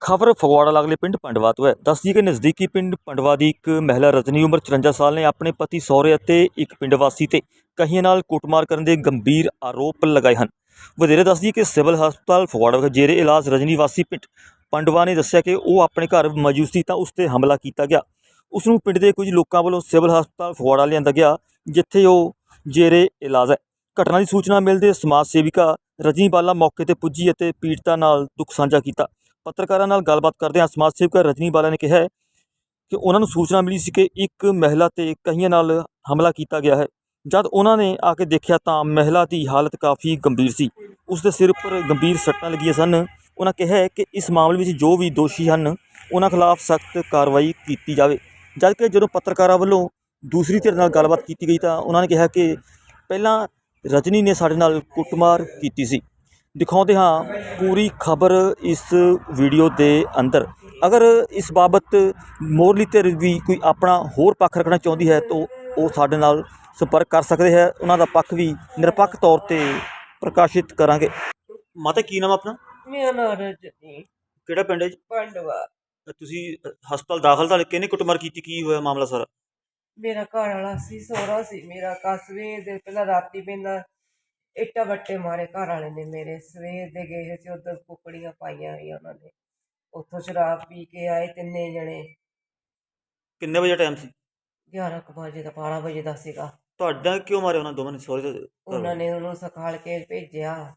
ਖਬਰ ਫਗਵਾੜਾ ਲਾਗਲੇ ਪਿੰਡ ਪੰਡਵਾ ਤੋਂ ਹੈ। ਦੱਸਦੀ ਕਿ ਨਜ਼ਦੀਕੀ ਪਿੰਡ ਪੰਡਵਾ ਦੀ ਇੱਕ ਮਹਿਲਾ ਰਜਨੀ ਉਮਰ 54 ਸਾਲ ਨੇ ਆਪਣੇ ਪਤੀ ਸਹੁਰੇ ਅਤੇ ਇੱਕ ਪਿੰਡ ਵਾਸੀ ਤੇ ਕਹੀਆਂ ਨਾਲ ਕੁੱਟਮਾਰ ਕਰਨ ਦੇ ਗੰਭੀਰ ਆਰੋਪ ਲਗਾਏ ਹਨ। ਵਧੇਰੇ ਦੱਸਦੀ ਕਿ ਸਿਵਲ ਹਸਪਤਾਲ ਫਗਵਾੜਾ ਵਿਖੇ ਜੇਰੇ ਇਲਾਜ ਰਜਨੀ ਵਾਸੀ ਪਿੰਡ ਪੰਡਵਾ ਨੇ ਦੱਸਿਆ ਕਿ ਉਹ ਆਪਣੇ ਘਰ ਮੌਜੂਦ ਸੀ ਤਾਂ ਉਸ ਤੇ ਹਮਲਾ ਕੀਤਾ ਗਿਆ। ਉਸ ਨੂੰ ਪਿੰਡ ਦੇ ਕੁਝ ਲੋਕਾਂ ਵੱਲੋਂ ਸਿਵਲ ਹਸਪਤਾਲ ਫਗਵਾੜਾ ਲਿਆਂਦਾ ਗਿਆ, ਜਿੱਥੇ ਉਹ ਜੇਰੇ ਇਲਾਜ ਹੈ। ਘਟਨਾ ਦੀ ਸੂਚਨਾ ਮਿਲਦੇ ਸਮਾਜ ਸੇਵਿਕਾ ਰਜਨੀ ਬਾਲਾ ਮੌਕੇ ਤੇ ਪੁੱਜੀ ਅਤੇ ਪੀੜਤਾ ਨਾਲ ਦੁੱਖ ਸਾਂਝਾ ਕੀਤਾ। ਪੱਤਰਕਾਰਾਂ ਨਾਲ ਗੱਲਬਾਤ ਕਰਦਿਆਂ ਸਮਾਜ ਸੇਵਿਕਾ ਰਜਨੀ ਬਾਲਾ ਨੇ ਕਿਹਾ ਕਿ ਉਹਨਾਂ ਨੂੰ ਸੂਚਨਾ ਮਿਲੀ ਸੀ ਕਿ ਇੱਕ ਮਹਿਲਾ ਤੇ ਕਈਆਂ ਨਾਲ ਹਮਲਾ ਕੀਤਾ ਗਿਆ ਹੈ। ਜਦ ਉਹਨਾਂ ਨੇ ਆ ਕੇ ਦੇਖਿਆ ਤਾਂ ਮਹਿਲਾ ਦੀ ਹਾਲਤ ਕਾਫੀ ਗੰਭੀਰ ਸੀ। ਉਸ ਦੇ ਸਿਰ ਉੱਪਰ ਗੰਭੀਰ ਸੱਟਾਂ ਲੱਗੀਆਂ ਸਨ। ਉਹਨਾਂ ਕਿਹਾ ਕਿ ਇਸ ਮਾਮਲੇ ਵਿੱਚ ਜੋ ਵੀ ਦੋਸ਼ੀ ਹਨ, ਉਹਨਾਂ ਖਿਲਾਫ ਸਖਤ ਕਾਰਵਾਈ ਕੀਤੀ ਜਾਵੇ। ਜਦ ਕਿ ਜਦੋਂ ਪੱਤਰਕਾਰਾਂ ਵੱਲੋਂ ਦੂਸਰੀ ਧਿਰ ਨਾਲ ਗੱਲਬਾਤ ਕੀਤੀ ਗਈ ਤਾਂ ਉਹਨਾਂ ਨੇ ਕਿਹਾ ਕਿ ਪਹਿਲਾਂ ਰਜਨੀ ਨੇ ਸਾਡੇ ਨਾਲ ਕੁੱਟਮਾਰ ਕੀਤੀ ਸੀ। ਦਿਖਾਉਂਦੇ ਹਾਂ ਪੂਰੀ ਖਬਰ ਇਸ ਵੀਡੀਓ ਦੇ ਅੰਦਰ। ਅਗਰ ਇਸ ਬਾਬਤ ਮੋਰਲੀ ਧਿਰ ਵੀ ਕੋਈ ਆਪਣਾ ਹੋਰ ਪੱਖ ਰੱਖਣਾ ਚਾਹੁੰਦੀ ਹੈ ਤਾਂ ਉਹ ਸਾਡੇ ਨਾਲ ਸੰਪਰਕ ਕਰ ਸਕਦੇ ਹੈ। ਉਹਨਾਂ ਦਾ ਪੱਖ ਵੀ ਨਿਰਪੱਖ ਤੌਰ ਤੇ ਪ੍ਰਕਾਸ਼ਿਤ ਕਰਾਂਗੇ। ਮਾਤਾ ਕੀ ਨਾਮ ਆਪਣਾ? ਮੇਰਾ ਨਾਮ ਰਜਨੀ। ਕਿਹੜਾ ਪਿੰਡ ਹੈ ਜੀ? ਪਾਂਡਵਾ। ਤੁਸੀਂ ਅ, ਹਸਪਤਾਲ ਦਾਖਲ ਤਾਂ ਕਿਹਨੇ ਕੁੱਟਮਾਰ ਕੀਤੀ? ਕੀ ਹੋਇਆ ਮਾਮਲਾ ਸਾਰਾ? ਮੇਰਾ ਘਰ ਵਾਲਾ ਸੀ ਸੋਹਰਾ ਸੀ। ਮੇਰਾ ਕਸਵੇ ਦੇ ਪਹਿਲਾਂ ਰਾਤੀ ਪੈਂਦਾ ਇੱਟਾਂ ਬੱਟੇ ਮਾਰੇ ਘਰ ਵਾਲੇ ਨੇ ਮੇਰੇ ਸਵੇਰ ਦੇ ਗਏ ਸੀ ਉਧਰ ਕੁਕੜੀਆਂ ਪਾਈਆਂ ਹੋਈਆਂ ਉਹਨਾਂ ਨੇ। ਉੱਥੋਂ ਸ਼ਰਾਬ ਪੀ ਕੇ ਆਏ ਤਿੰਨੇ ਜਣੇ। ਕਿੰਨੇ ਵਜੇ ਟਾਈਮ ਸੀ? 11 ਕੁ ਵਜੇ ਦਾ 12 ਵਜੇ ਦਾ ਸੀਗਾ। ਤੁਹਾਡਾ ਕਿਉਂ ਮਾਰਿਆ ਉਹਨਾਂ ਦੋਵਾਂ ਨੇ? ਸੌਰੀ ਉਹਨਾਂ ਨੇ ਉਹਨੂੰ ਸਖਾਲ ਕੇ ਭੇਜਿਆ।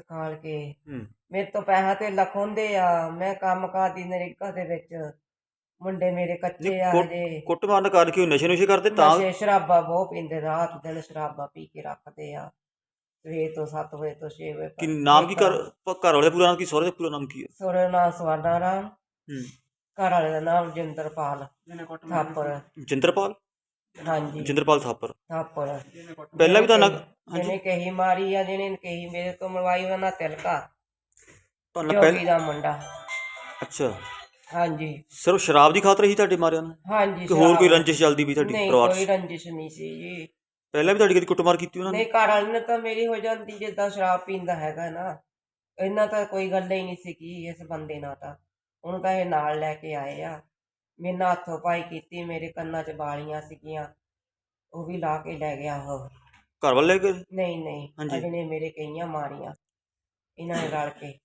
ਸਖਾਲ ਕੇ ਹੂੰ। ਮੇਰੇ ਤੋਂ ਪੈਸਾ ਤੇ ਲਖਾਉਂਦੇ ਆ ਮੈਂ ਕੰਮ ਕਰਦੀ ਨਰੇਗਾ ਦੇ ਵਿੱਚ। ਮੁੰਡੇ ਮੇਰੇ ਕੱਚੇ ਆ ਕੁੱਟ- ਹਜੇ ਕੁੱਟਮਾਰ ਦਾ ਕਾਰਨ ਕਿਉਂ ਨਸ਼ੇ ਨੁਸ਼ੇ ਕਰਦੇ ਤਾਂ ਨਸ਼ੇ ਸ਼ਰਾਬਾਂ ਬਹੁਤ ਪੀਂਦੇ ਰਾਤ ਦਿਨ ਸ਼ਰਾਬਾਂ ਪੀ ਕੇ ਰੱਖਦੇ ਆ। ਸਵੇਰ ਤੋਂ 7 ਵਜੇ ਤੋਂ 6 ਵਜੇ ਕਿ ਨਾਮ ਕੀ ਘਰ ਘਰ ਵਾਲੇ ਦਾ ਪੂਰਾ ਨਾਮ ਕੀ ਸਹੁਰੇ ਦਾ ਪੂਰਾ ਨਾਮ ਕੀ ਹੈ? ਸੋਰੇ ਨਾਮ ਸਵਾਨਾ ਰਾਮ। ਹੂੰ। ਘਰ ਵਾਲੇ ਦਾ ਨਾਮ ਜਿੰਦਰਪਾਲ ਥਾਪਰ। ਜਿੰਦਰਪਾਲ? ਹਾਂਜੀ। ਜਿੰਦਰਪਾਲ ਥਾਪਰ। ਥਾਪਰ। ਪਹਿਲਾਂ ਵੀ ਤਾਂ ਨਾ ਜਿਹਨੇ ਕਹੀ ਮਾਰੀ ਆ ਜਿਹਨੇ ਕਹੀ ਮੇਰੇ ਤੋਂ ਮਰਵਾਈ ਉਹਨਾਂ ਤਿਲਕਾ। ਤੁਹਾਨੂੰ ਜੋਗੀ ਪਹਿਲਾਂ ਦਾ ਮੁੰਡਾ। ਅੱਛਾ। ਹਾਂਜੀ। ਸਿਰਫ ਸ਼ਰਾਬ ਦੀ ਖਾਤਰ ਹੀ ਤੁਹਾਡੇ ਮਾਰਿਆ ਨੇ ਹਾਂਜੀ ਕਿ ਹੋਰ ਕੋਈ ਰੰਜਿਸ਼ ਚੱਲਦੀ ਵੀ ਤੁਹਾਡੀ ਨਹੀਂ ਪਰਿਵਾਰ ਕੋਈ 'ਚ? ਰੰਜਿਸ਼ ਨਹੀਂ ਸੀ ਜੀ। ਪਹਿਲਾਂ ਵੀ ਤੁਹਾਡੀ ਕਦੀ ਕੁੱਟਮਾਰ ਕੀਤੀ ਉਹਨਾਂ ਨੇ? ਨਹੀਂ ਘਰ ਵਾਲੇ ਨੇ ਤਾਂ ਮੇਰੀ ਹੋ ਜਾਂਦੀ ਜਿੱਦਾਂ ਸ਼ਰਾਬ ਪੀਂਦਾ ਹੈਗਾ ਨਾ। ਇਹਨਾਂ ਤਾਂ ਕੋਈ ਗੱਲ ਹੀ ਨਹੀਂ ਸੀਗੀ ਇਸ ਬੰਦੇ ਨਾਲ ਤਾਂ। ਉਹਨੂੰ ਤਾਂ ਇਹ ਨਾਲ ਲੈ ਕੇ ਆਏ ਆ। ਮੇਰੇ ਨਾਲ ਹੱਥੋਂ ਪਾਈ ਕੀਤੀ ਮੇਰੇ ਕੰਨਾਂ 'ਚ ਵਾਲੀਆਂ ਸੀਗੀਆਂ। ਉਹ ਵੀ ਲਾ ਕੇ ਲੈ ਗਿਆ ਉਹ। ਘਰ ਵਾਲੇ ਲੈ ਕੇ ਨਹੀਂ ਨਹੀਂ ਹਾਂਜੀ। ਅਜੇ ਨੇ ਮੇਰੇ ਕਈਆਂ ਮਾਰੀਆਂ। ਇਹਨਾਂ ਨੇ ਰਲ ਕੇ।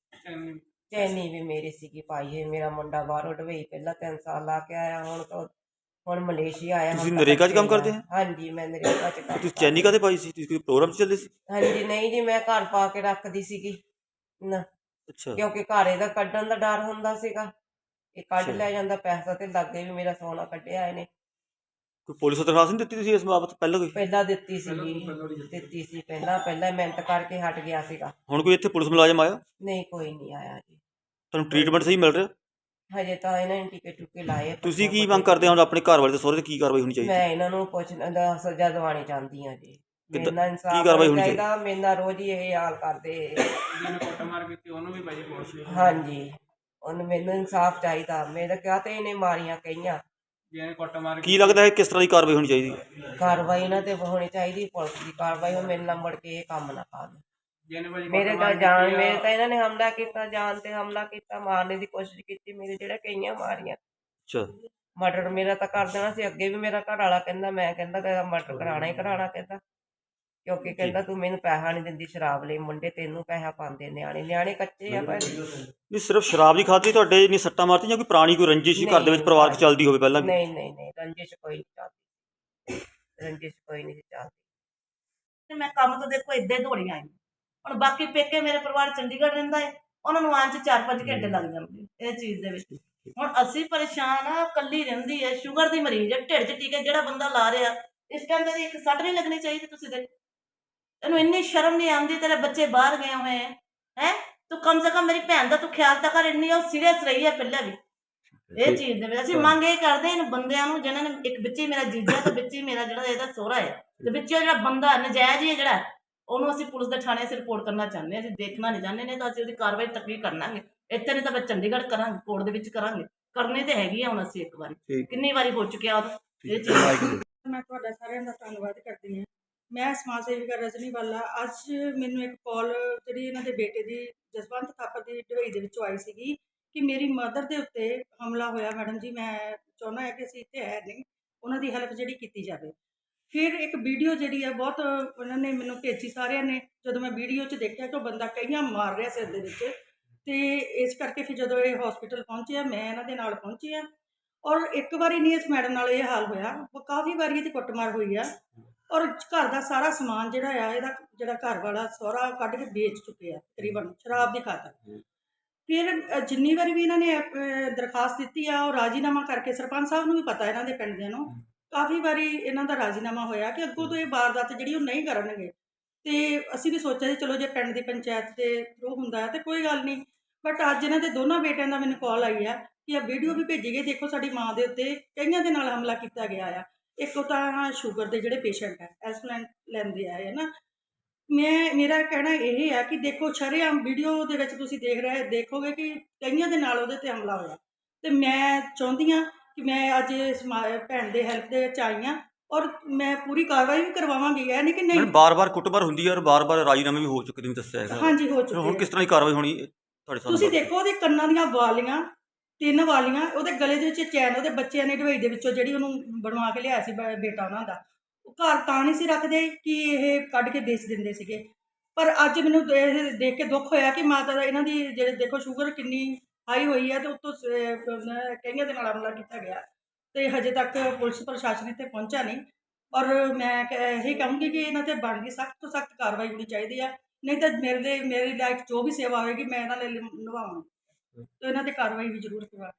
ਚੈਨੀ। ਵੀ ਮੇਰੀ ਸੀਗੀ ਪਾਈ ਹੈ ਮੇਰਾ ਮੁੰਡਾ ਬਾਹਰੋਂ ਡਵੇਈ ਪਹਿਲਾਂ 3 ਸਾਲ ਲਾ ਕੇ ਆਇਆ ਹੁਣ ਤਾਂ ਹੁਣ ਮਲੇਸ਼ੀਆ ਆਇਆ ਤੁਸੀਂ ਨਰੇਗਾ 'ਚ ਕੰਮ ਕਰਦੇ ਆ। ਹਾਂਜੀ ਮੈਂ ਨਰੇਗਾ 'ਚ ਕੰਮ ਤੁਸੀਂ ਚੈਨੀ ਕਾਤੇ ਪਾਈ ਸੀ? ਤੁਸੀਂ ਕੋਈ ਪ੍ਰੋਗਰਾਮ 'ਚ ਚੱਲੇ ਸੀ? ਹਾਂਜੀ ਨਹੀਂ ਜੀ ਮੈਂ ਘਰ ਪਾ ਕੇ ਰੱਖਦੀ ਸੀਗੀ। ਨਾ ਅੱਛਾ। ਕਿਉਂਕਿ ਘਰ ਇਹਦਾ ਕੱਢਣ ਦਾ ਡਰ ਹੁੰਦਾ ਸੀਗਾ। ਇਹ ਕੱਢ ਅੱਛਾ। ਲੈ ਜਾਂਦਾ ਪੈਸਾ ਤੇ ਲੱਗੇ ਵੀ ਮੇਰਾ ਸੋਨਾ ਕੱਢਿਆ ਇਹਨੇ। ਕੋਈ ਪੁਲਿਸ ਨੂੰ ਦਰਖਾਸਤ ਨਹੀਂ ਦਿੱਤੀ ਤੁਸੀਂ ਇਸ ਬਾਬਤ ਪਹਿਲਾਂ ਕੋਈ? ਪਹਿਲਾਂ ਦਿੱਤੀ ਸੀਗੀ ਦਿੱਤੀ ਸੀ ਪਹਿਲਾਂ ਪਹਿਲਾਂ ਮਿਹਨਤ ਕਰਕੇ ਹਟ ਗਿਆ ਸੀਗਾ। ਹੁਣ ਕੋਈ ਇੱਥੇ ਪੁਲਿਸ ਮੁਲਾਜ਼ਮ ਆਇਆ? ਨਹੀਂ ਕੋਈ ਨਹੀਂ ਆਇਆ ਜੀ। ਤੁਹਾਨੂੰ ਟ੍ਰੀਟਮੈਂਟ ਸਹੀ ਮਿਲ ਰਿਹਾ? ਹਜੇ ਤਾਂ ਇਹਨਾਂ ਨੇ ਟਿਕੇ ਟੁਕੇ ਲਾਏ ਆ ਤੁਸੀਂ ਕੀ ਮੰਗ ਕਰਦੇ ਹੋ ਹੁਣ ਆਪਣੇ ਘਰ ਵਾਲੇ ਤੇ? ਸਹੁਰੇ ਤੇ ਕੀ ਕਾਰਵਾਈ ਹੋਣੀ ਚਾਹੀਦੀ? ਮੈਂ ਇਹਨਾਂ ਨੂੰ ਪੁੱਛਣਾ ਦਾ ਸਜ਼ਾ ਦਿਵਾਣੀ ਚਾਹੁੰਦੀ ਆ ਜੀ। ਮੇਰੇ ਕਿੱਦਾਂ- ਨਾਲ ਕੀ ਇਨਸਾਫ ਕਾਰਵਾਈ ਹੋਣੀ ਚਾਹੀਦਾ ਮੇਰੇ ਨਾਲ ਰੋਜ਼ ਹੀ ਇਹ ਹਾਲ ਕਰਦੇ ਜਿਹਨੇ ਕੁੱਟਮਾਰ ਕੀਤੀ ਉਹਨੂੰ ਵੀ ਭਾਜੀ ਪੁਲਿਸ ਹਾਂਜੀ। ਉਹਨੂੰ ਮੈਨੂੰ ਇਨਸਾਫ ਚਾਹੀਦਾ। ਮੇਰੇ ਕਿਹਾ ਤੇ ਇਹਨੇ ਮਾਰੀਆਂ ਕਈਆਂ। ਜਿਹਨੇ ਕੁੱਟਮਾਰ ਕੀ ਲੱਗਦਾ ਹੈ ਕਿਸ ਤਰ੍ਹਾਂ ਦੀ ਕਾਰਵਾਈ ਹੋਣੀ ਚਾਹੀਦੀ? ਹੈ ਕਾਰਵਾਈ ਇਹਨਾਂ ਤੇ ਹੋਣੀ ਚਾਹੀਦੀ ਪੁਲਿਸ ਦੀ ਕਾਰਵਾਈ ਉਹ ਮੇਰੇ ਨਾਲ ਮੁੜ ਕੇ ਇਹ ਕੰਮ ਨਾ ਕਰਨ ਮੇਰੇ ਤਾਂ ਜਾਨ ਮੇਰੇ ਤਾਂ ਇਹਨਾਂ ਨੇ ਹਮਲਾ ਕੀਤਾ ਜਾਨ ਤੇ ਹਮਲਾ ਕੀਤਾ ਮਾਰਨੇ ਦੀ ਕੋਸ਼ਿਸ਼ ਕੀਤੀ ਮੇਰੇ ਜਿਹੜਾ ਕਈਆਂ ਮਾਰੀਆਂ। ਅੱਛਾ। ਮਰਡਰ ਮੇਰਾ ਤਾਂ ਕਰ ਦੇਣਾ ਸੀ ਅੱਗੇ ਵੀ ਮੇਰਾ ਘਰ ਵਾਲਾ ਕਹਿੰਦਾ ਮੈਂ ਕਹਿੰਦਾ ਤੇਰਾ ਮਰਡਰ ਕਰਾਣਾ ਹੀ ਕਰਾਣਾ ਕਹਿੰਦਾ। ਕਿਉਂਕਿ ਕਹਿੰਦਾ ਤੂੰ ਮੈਨੂੰ ਪੈਸਾ ਨਹੀਂ ਦਿੰਦੀ ਸ਼ਰਾਬ ਲਈ ਮੁੰਡੇ ਤੈਨੂੰ ਪੈਸਾ ਪਾਉਂਦੇ ਨਿਆਣੇ ਨਿਆਣੇ ਕੱਚੇ ਆ ਭਾਜੀ ਨਹੀਂ ਸਿਰਫ ਸ਼ਰਾਬ ਦੀ ਹੀ ਤੁਹਾਡੇ ਇੰਨੀ ਸੱਟਾਂ ਮਾਰਤੀਆਂ ਜਾਂ ਕੋਈ ਪੁਰਾਣੀ ਕੋਈ ਰੰਜਿਸ਼ ਹੀ ਘਰ ਦੇ ਵਿੱਚ ਪਰਿਵਾਰਕ ਚੱਲਦੀ ਹੋਵੇ ਪਹਿਲਾਂ ਵੀ? ਨਹੀਂ ਨਹੀਂ ਨਹੀਂ ਰੰਜਿਸ਼ ਕੋਈ ਨਹੀਂ ਚੱਲਦੀ। ਰੰਜਿਸ਼ ਕੋਈ ਨਹੀਂ ਚੱਲਦੀ। ਤੇ ਮੈਂ ਕੰਮ ਤੋਂ ਦੇਖੋ ਇੱਦਾਂ ਹੀ ਦੌੜੀ ਆਈ ਹੁਣ ਬਾਕੀ ਪੇਕੇ ਮੇਰੇ ਪਰਿਵਾਰ ਚੰਡੀਗੜ੍ਹ ਰਹਿੰਦਾ ਹੈ ਉਹਨਾਂ ਨੂੰ ਆਉਣ ਚ 4-5 ਘੰਟੇ ਲੱਗ ਜਾਂਦੇ ਇਹ ਚੀਜ਼ ਦੇ ਵਿੱਚ। ਹੁਣ ਅਸੀਂ ਪਰੇਸ਼ਾਨ ਆ ਕੱਲੀ ਰਹਿੰਦੀ ਹੈ ਸ਼ੂਗਰ ਦੀ ਮਰੀਜ਼ ਹੈ ਢਿੱਡ 'ਚ ਟੀਕੇ ਜਿਹੜਾ ਬੰਦਾ ਲਾ ਰਿਹਾ ਇਸ ਟਾਈਮ ਤੇ ਇੱਕ ਸੱਟ ਨਹੀਂ ਲੱਗਣੀ ਚਾਹੀਦੀ ਤੁਸੀਂ ਦੇਖੋ ਇਹਨੂੰ ਇੰਨੀ ਸ਼ਰਮ ਨਹੀਂ ਆਉਂਦੀ ਤੇਰੇ ਬੱਚੇ ਬਾਹਰ ਗਏ ਹੋਏ ਹੈ ਹੈ? ਤੂੰ ਕਮ ਸੇ ਕਮ ਮੇਰੀ ਭੈਣ ਦਾ ਤੂੰ ਖਿਆਲ ਤਾਂ ਕਰ ਇੰਨੀ ਉਹ ਸੀਰੀਅਸ ਰਹੀ ਹੈ ਪਹਿਲਾਂ ਵੀ। ਇਹ ਚੀਜ਼ ਦੇ ਵਿੱਚ ਅਸੀਂ ਮੰਗ ਇਹ ਕਰਦੇ ਇਹਨਾਂ ਬੰਦਿਆਂ ਨੂੰ ਜਿਨ੍ਹਾਂ ਨੇ ਇੱਕ ਵਿੱਚ ਹੀ ਮੇਰਾ ਜੀਜਾ ਤੇ ਵਿੱਚ ਹੀ ਮੇਰਾ ਜਿਹੜਾ ਇਹਦਾ ਸਹੁਰਾ ਹੈ ਤੇ ਵਿੱਚ ਜਿਹੜਾ ਬੰਦਾ ਨਜਾਇਜ਼ ਹੀ ਹੈ ਜਿਹੜਾ ਉਹਨੂੰ ਅਸੀਂ ਪੁਲਿਸ ਦੇ ਥਾਣੇ 'ਚ ਰਿਪੋਰਟ ਕਰਨਾ ਚਾਹੁੰਦੇ ਹਾਂ ਅਸੀਂ ਦੇਖਣਾ ਨਹੀਂ ਚਾਹੁੰਦੇ ਨਹੀਂ ਤਾਂ ਅਸੀਂ ਉਹਦੀ ਕਾਰਵਾਈ ਤੱਕੀ ਕਰਾਂਗੇ ਇੱਥੇ ਨਹੀਂ ਤਾਂ ਫਿਰ ਚੰਡੀਗੜ੍ਹ ਕਰਾਂਗੇ ਕੋਰਟ ਦੇ ਵਿੱਚ ਕਰਾਂਗੇ। ਕਰਨੀ ਤੇ ਹੈਗੀ ਆ ਹੁਣ ਅਸੀਂ ਇੱਕ ਵਾਰੀ। ਠੀਕ। ਕਿੰਨੀ ਵਾਰੀ ਹੋ ਚੁੱਕਿਆ ਉਹ ਇਹ ਚੀਜ਼ ਮੈਂ ਤੁਹਾਡਾ ਸਾਰਿਆਂ ਦਾ ਧੰਨਵਾਦ ਕਰਦੀ ਹਾਂ। ਮੈਂ ਸਮਾਜ ਸੇਵਿਕਾ ਰਜਨੀ ਵਾਲਾ। ਅੱਜ ਮੈਨੂੰ ਇੱਕ ਕਾਲ ਜਿਹੜੀ ਇਹਨਾਂ ਦੇ ਬੇਟੇ ਦੀ ਜਸਵੰਤ ਥਾਪਰ ਦੀ ਢਵਈ ਦੇ ਵਿੱਚੋਂ ਆਈ ਸੀਗੀ ਕਿ ਮੇਰੀ ਮਦਰ ਦੇ ਉੱਤੇ ਹਮਲਾ ਹੋਇਆ। ਮੈਡਮ ਜੀ ਮੈਂ ਚਾਹੁੰਦਾ ਹਾਂ ਕਿ ਅਸੀਂ ਇੱਥੇ ਹੈ ਨਹੀਂ ਉਹਨਾਂ ਦੀ ਹੈਲਪ ਜਿਹੜੀ ਕੀਤੀ ਜਾਵੇ। ਫਿਰ ਇੱਕ ਵੀਡੀਓ ਜਿਹੜੀ ਹੈ ਬਹੁਤ ਉਹਨਾਂ ਨੇ ਮੈਨੂੰ ਭੇਜੀ ਸਾਰਿਆਂ ਨੇ, ਜਦੋਂ ਮੈਂ ਵੀਡੀਓ 'ਚ ਦੇਖਿਆ ਕਿ ਉਹ ਬੰਦਾ ਕਈਆਂ ਮਾਰ ਰਿਹਾ ਸਿਰ ਦੇ ਵਿੱਚ। ਤੇ ਇਸ ਕਰਕੇ ਫਿਰ ਜਦੋਂ ਇਹ ਹਸਪੀਟਲ ਪਹੁੰਚਿਆ ਮੈਂ ਇਹਨਾਂ ਦੇ ਨਾਲ ਪਹੁੰਚੀ ਆ। ਔਰ ਇੱਕ ਵਾਰੀ ਨਹੀਂ ਇਸ ਮੈਡਮ ਨਾਲ ਇਹ ਹਾਲ ਹੋਇਆ ਕਾਫੀ ਵਾਰੀ ਇਹਦੀ ਕੁੱਟਮਾਰ ਹੋਈ ਆ। ਔਰ ਘਰ ਦਾ ਸਾਰਾ ਸਮਾਨ ਜਿਹੜਾ ਆ, ਇਹਦਾ ਜਿਹੜਾ ਘਰ ਵਾਲਾ ਸਹੁਰਾ ਕੱਢ ਕੇ ਵੇਚ ਚੁੱਕੇ ਆ ਤਕਰੀਬਨ ਸ਼ਰਾਬ ਦੀ ਖਾਤਰ। ਫਿਰ ਜਿੰਨੀ ਵਾਰੀ ਵੀ ਇਹਨਾਂ ਨੇ ਦਰਖਾਸਤ ਦਿੱਤੀ ਆ, ਉਹ ਰਾਜੀਨਾਮਾ ਕਰਕੇ ਸਰਪੰਚ ਸਾਹਿਬ ਨੂੰ ਵੀ ਪਤਾ ਇਹਨਾਂ ਦੇ ਪਿੰਡ ਦੇ ਨੂੰ। ਕਾਫੀ ਵਾਰੀ ਇਹਨਾਂ ਦਾ ਰਾਜੀਨਾਮਾ ਹੋਇਆ ਕਿ ਅੱਗੋਂ ਤੋਂ ਇਹ ਵਾਰਦਾਤ ਜਿਹੜੀ ਉਹ ਨਹੀਂ ਕਰਨਗੇ। ਤੇ ਅਸੀਂ ਵੀ ਸੋਚਿਆ ਸੀ, ਚਲੋ ਜੇ ਪਿੰਡ ਦੀ ਪੰਚਾਇਤ ਦੇ ਥਰੂ ਹੁੰਦਾ ਹੈ ਤੇ ਕੋਈ ਗੱਲ ਨਹੀਂ। ਬਟ ਅੱਜ ਇਹਨਾਂ ਦੇ ਦੋਨਾਂ ਬੇਟਿਆਂ ਦਾ ਮੈਨੂੰ ਕਾਲ ਆਈ ਹੈ ਕਿ ਇਹ ਵੀਡੀਓ ਵੀ ਭੇਜੀ ਗਈ, ਦੇਖੋ ਸਾਡੀ ਮਾਂ ਦੇ ਉੱਤੇ ਕਈਆਂ ਦੇ ਨਾਲ ਹਮਲਾ ਕੀਤਾ ਗਿਆ ਆ। ਇੱਕ ਉਹ ਤਾਂ ਸ਼ੂਗਰ ਦੇ ਜਿਹੜੇ ਪੇਸ਼ੈਂਟ ਹੈ ਐਸਪਲੈਨ ਲੈਂਦੇ ਆਏ ਹੈ ਨਾ। ਮੈਂ, ਮੇਰਾ ਕਹਿਣਾ ਇਹ ਹੈ ਕਿ ਦੇਖੋ ਸ਼ਰੇਆਮ ਵੀਡੀਓ ਦੇ ਵਿੱਚ ਤੁਸੀਂ ਦੇਖ ਰਹੇ, ਦੇਖੋਗੇ ਕਿ ਕਈਆਂ ਦੇ ਨਾਲ ਉਹਦੇ ਤੇ ਹਮਲਾ ਹੋਇਆ। ਤੇ ਮੈਂ ਚਾਹੁੰਦੀ ਹਾਂ ਕਿ ਮੈਂ ਅੱਜ ਇਸ ਮਾ- ਭੈਣ ਦੇ ਹੈਲਪ ਦੇ ਵਿੱਚ ਆਈ ਹਾਂ ਔਰ ਮੈਂ ਪੂਰੀ ਕਾਰਵਾਈ ਵੀ ਕਰਵਾਵਾਂਗੀ। ਇਹ ਨਹੀਂ ਕਿ ਨਹੀਂ। ਮੈਡਮ ਬਾਰ-ਬਾਰ ਕੁੱਟਮਾਰ ਹੁੰਦੀ ਹੈ ਔਰ ਬਾਰ-ਬਾਰ ਰਾਜੀਨਾਮੇ ਵੀ ਹੋ ਚੁੱਕੇ ਨੇ ਦੱਸਿਆ ਹੈਗਾ। ਹਾਂਜੀ ਹੋ ਫਿਰ ਹੁਣ ਚੁੱਕੀ ਕਿਸ ਤਰ੍ਹਾਂ ਦੀ ਕਾਰਵਾਈ ਹੋਣੀ ਤੁਹਾਡੇ ਸਾਹਮਣੇ ਤੁਸੀਂ ਦੇਖੋ ਉਹਦੇ ਕੰਨਾਂ ਦੀਆਂ ਵਾਲੀਆਂ ਤਿੰਨ ਵਾਲੀਆਂ ਉਹਦੇ ਗਲੇ ਦੇ ਵਿੱਚ ਚੈਨ ਉਹਦੇ ਬੱਚਿਆਂ ਨੇ ਢਵਾਈ ਦੇ ਵਿੱਚੋਂ ਜਿਹੜੀ ਉਹਨੂੰ ਬਣਵਾ ਕੇ ਲਿਆਇਆ ਸੀ ਬ- ਬੇਟਾ ਉਹਨਾਂ ਦਾ। ਉਹ ਘਰ ਤਾਂ ਨਹੀਂ ਸੀ ਰੱਖਦੇ ਕਿ ਇਹ ਕੱਢ ਕੇ ਵੇਚ ਦਿੰਦੇ ਸੀਗੇ। ਪਰ ਅੱਜ ਮੈਨੂੰ ਇਹ ਦੇਖ ਕੇ ਦੁੱਖ ਹੋਇਆ ਕਿ ਮਾਤਾ ਦਾ ਇਹਨਾਂ ਦੀ ਜਿਹੜੇ ਦੇਖੋ ਸ਼ੂਗਰ ਕਿੰਨੀ ਹਾਈ ਹੋਈ ਹੈ ਤੇ ਉੱਤੋਂ ਸ- ਕਈਆਂ ਦੇ ਨਾਲ ਹਮਲਾ ਕੀਤਾ ਗਿਆ। ਤੇ ਹਜੇ ਤੱਕ ਪੁਲਿਸ ਪ੍ਰਸ਼ਾਸਨ ਇੱਥੇ ਪਹੁੰਚਾ ਨਹੀਂ। ਔਰ ਮੈਂ ਕ- ਇਹ ਕਹੂੰਗੀ ਕਿ ਇਹਨਾਂ ਤੇ ਬਣਦੀ ਸਖਤ ਤੋਂ ਸਖਤ ਕਾਰਵਾਈ ਹੋਣੀ ਚਾਹੀਦੀ ਹੈ ਨਹੀਂ ਤਾਂ ਮੇਰੇ ਲਈ ਮੇਰੀ ਲਾਈਫ ਜੋ ਵੀ ਸੇਵਾ ਹੋਏਗੀ, ਮੈਂ ਇਹਨਾਂ ਲਈ ਨਿਭਾਵਾਂਗੀ। ਤੇ ਇਹਨਾਂ ਤੇ ਕਾਰਵਾਈ ਵੀ ਜ਼ਰੂਰ ਕਰਵਾ